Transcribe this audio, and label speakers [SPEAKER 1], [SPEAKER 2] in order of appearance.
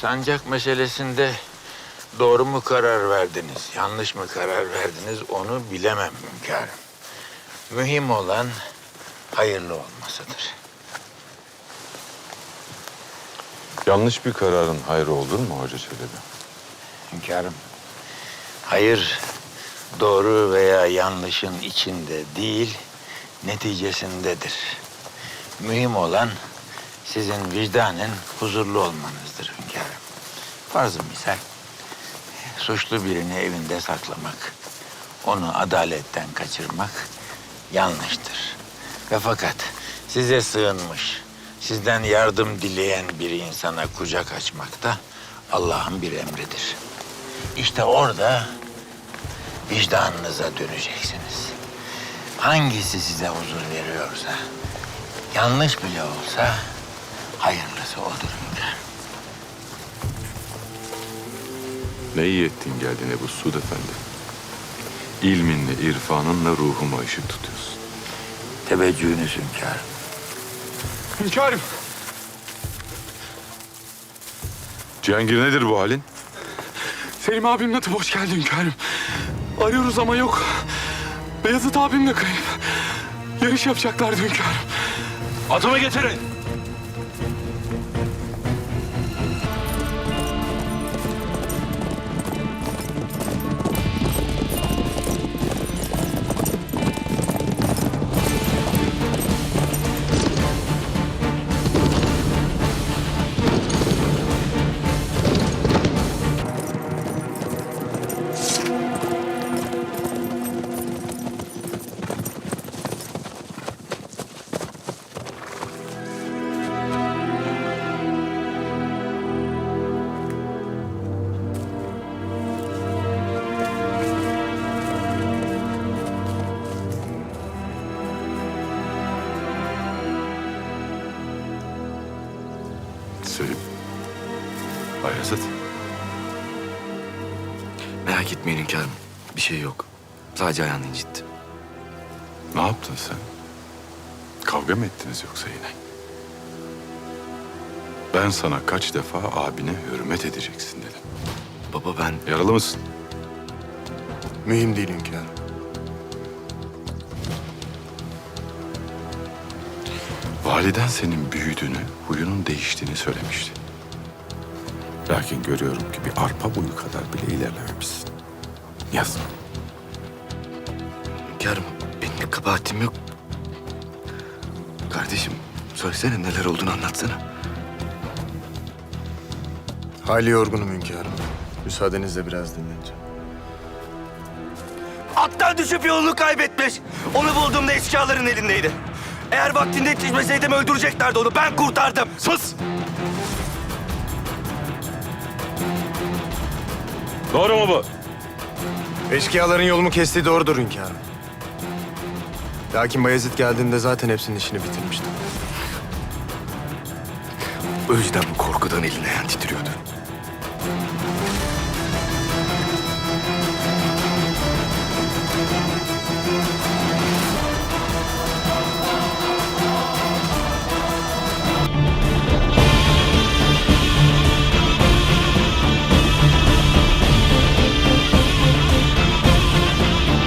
[SPEAKER 1] sancak meselesinde doğru mu karar verdiniz, yanlış mı karar verdiniz onu bilemem hünkârım. Mühim olan hayırlı olmasıdır.
[SPEAKER 2] Yanlış bir kararın hayrı olur mu Hoca Çelebi?
[SPEAKER 1] Hünkârım, hayır doğru veya yanlışın içinde değil, neticesindedir. Mühim olan sizin vicdanen huzurlu olmanızdır hünkârım. Farzı misal, suçlu birini evinde saklamak, onu adaletten kaçırmak yanlıştır. Ve fakat size sığınmış, sizden yardım dileyen bir insana kucak açmak da Allah'ın bir emridir. İşte orada vicdanınıza döneceksiniz. Hangisi size huzur veriyorsa, yanlış bile olsa hayırlısı odur hünkârım.
[SPEAKER 2] Ne iyi ettin geldin Ebu Suud Efendi. İlminle, irfanınla ruhuma ışık tutuyorsun.
[SPEAKER 1] Teveccühünüz hünkârım.
[SPEAKER 3] Hünkârım.
[SPEAKER 2] Cihangir nedir bu halin?
[SPEAKER 3] Selim abimle atıp hoş geldin hünkârım. Arıyoruz ama yok. Beyazıt abim de kayıp. Yarış yapacaklardı hünkârım.
[SPEAKER 4] Atımı getirin.
[SPEAKER 2] Selim. Bayezid.
[SPEAKER 4] Merak etmeyin hünkârım. Bir şey yok. Sadece ayağını incitti.
[SPEAKER 2] Ne yaptın sen? Kavga mı ettiniz yoksa yine? Ben sana kaç defa abine hürmet edeceksin dedim.
[SPEAKER 4] Baba ben...
[SPEAKER 2] Yaralı mısın?
[SPEAKER 5] Mühim değil hünkârım.
[SPEAKER 2] Validen senin büyüdüğünü, huyunun değiştiğini söylemişti. Lakin görüyorum ki bir arpa boyu kadar bile ilerlememişsin. Yazık.
[SPEAKER 4] Hünkârım benim bir kabahatim yok. Kardeşim söylesene neler olduğunu anlatsana.
[SPEAKER 5] Hali yorgunum hünkârım. Müsaadenizle biraz dinleneceğim.
[SPEAKER 6] Attan düşüp yolunu kaybetmiş. Onu bulduğumda eşkıyaların elindeydi. Eğer vaktinde yetişmeseydim öldüreceklerdi onu. Ben kurtardım.
[SPEAKER 2] Sus! Doğru mu bu?
[SPEAKER 5] Eşkıyaların yolumu kestiği doğrudur hünkârım. Lakin Bayezid geldiğinde zaten hepsinin işini bitirmiştim.
[SPEAKER 4] O yüzden bu korkudan elin ayağın titriyordu.